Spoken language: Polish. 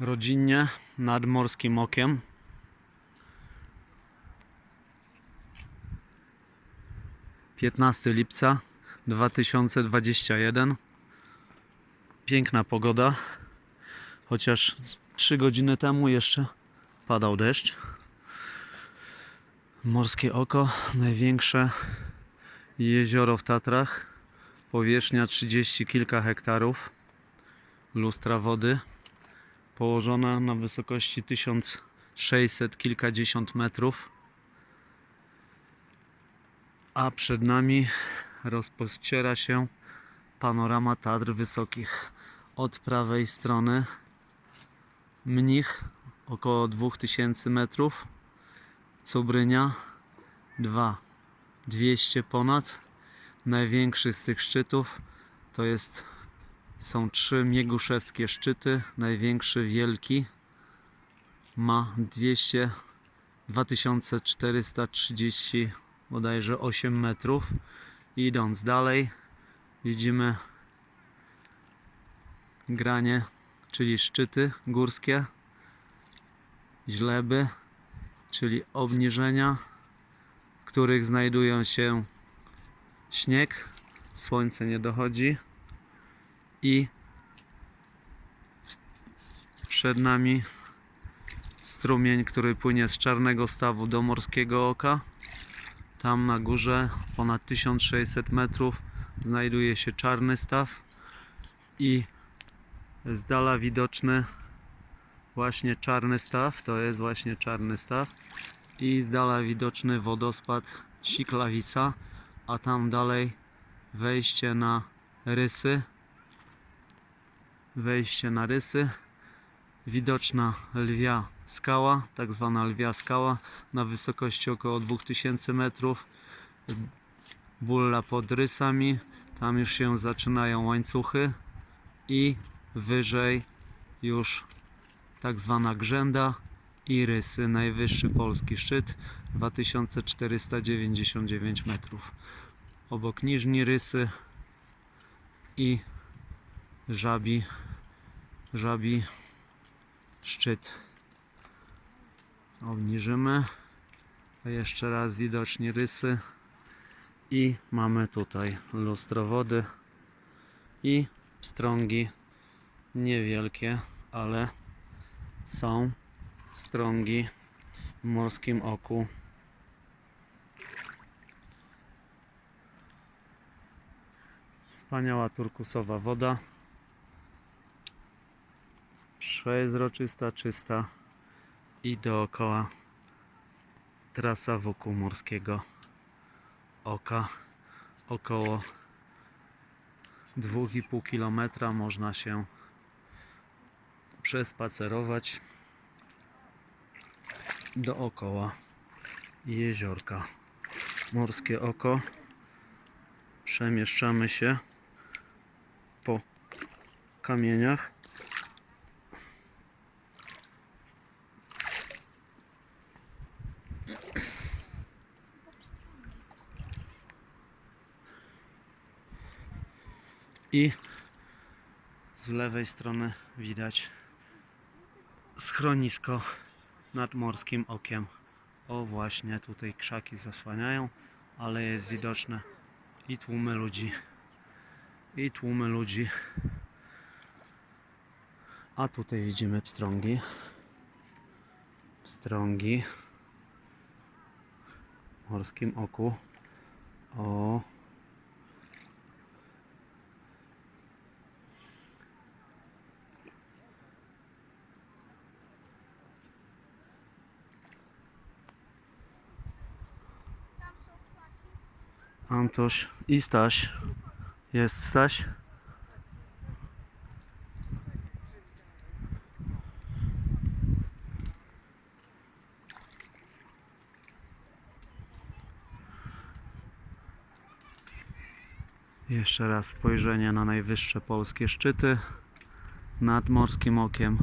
rodzinnie nad Morskim Okiem. Piętnasty lipca 2021. Piękna pogoda, chociaż 3 godziny temu jeszcze padał deszcz. Morskie Oko, największe jezioro w Tatrach, powierzchnia 30 kilka hektarów, lustra wody, położona na wysokości 1600 kilkadziesiąt metrów, a przed nami rozpościera się panorama Tatr Wysokich. Od prawej strony Mnich około 2000 metrów, Cubrynia 2 200 ponad. Największy z tych szczytów to jest są trzy Mieguszewskie szczyty. Największy wielki ma 200 2430 bodajże 8 metrów. Idąc dalej widzimy granie, czyli szczyty górskie, źleby, czyli obniżenia, w których znajdują się śnieg, słońce nie dochodzi i przed nami strumień, który płynie z Czarnego Stawu do Morskiego Oka. Tam na górze ponad 1600 metrów znajduje się Czarny Staw i z dala widoczny właśnie Czarny Staw, to jest właśnie Czarny Staw. I z dala widoczny wodospad Siklawica, a tam dalej wejście na rysy wejście na rysy. Widoczna lwia skała, tak zwana lwia skała na wysokości około 2000 metrów. Bulla pod rysami. Tam już się zaczynają łańcuchy. I wyżej już tak zwana grzęda i rysy, najwyższy polski szczyt 2499 metrów. Obok niżni rysy i żabi żabi szczyt. Obniżymy. A jeszcze raz widocznie rysy. I mamy tutaj lustro wody i strągi niewielkie, ale są strągi w morskim oku. Wspaniała turkusowa woda przezroczysta, czysta i dookoła trasa wokół morskiego oka. Około 2,5 km można się przespacerować dookoła jeziorka. Morskie oko. Przemieszczamy się po kamieniach i z lewej strony widać schronisko nad morskim okiem. O właśnie tutaj krzaki zasłaniają, ale jest widoczne i tłumy ludzi. I tłumy ludzi. A tutaj widzimy pstrągi. Pstrągi w morskim oku. O, Antoś i Staś. Jest Staś. Jeszcze raz spojrzenie na najwyższe polskie szczyty nad morskim okiem.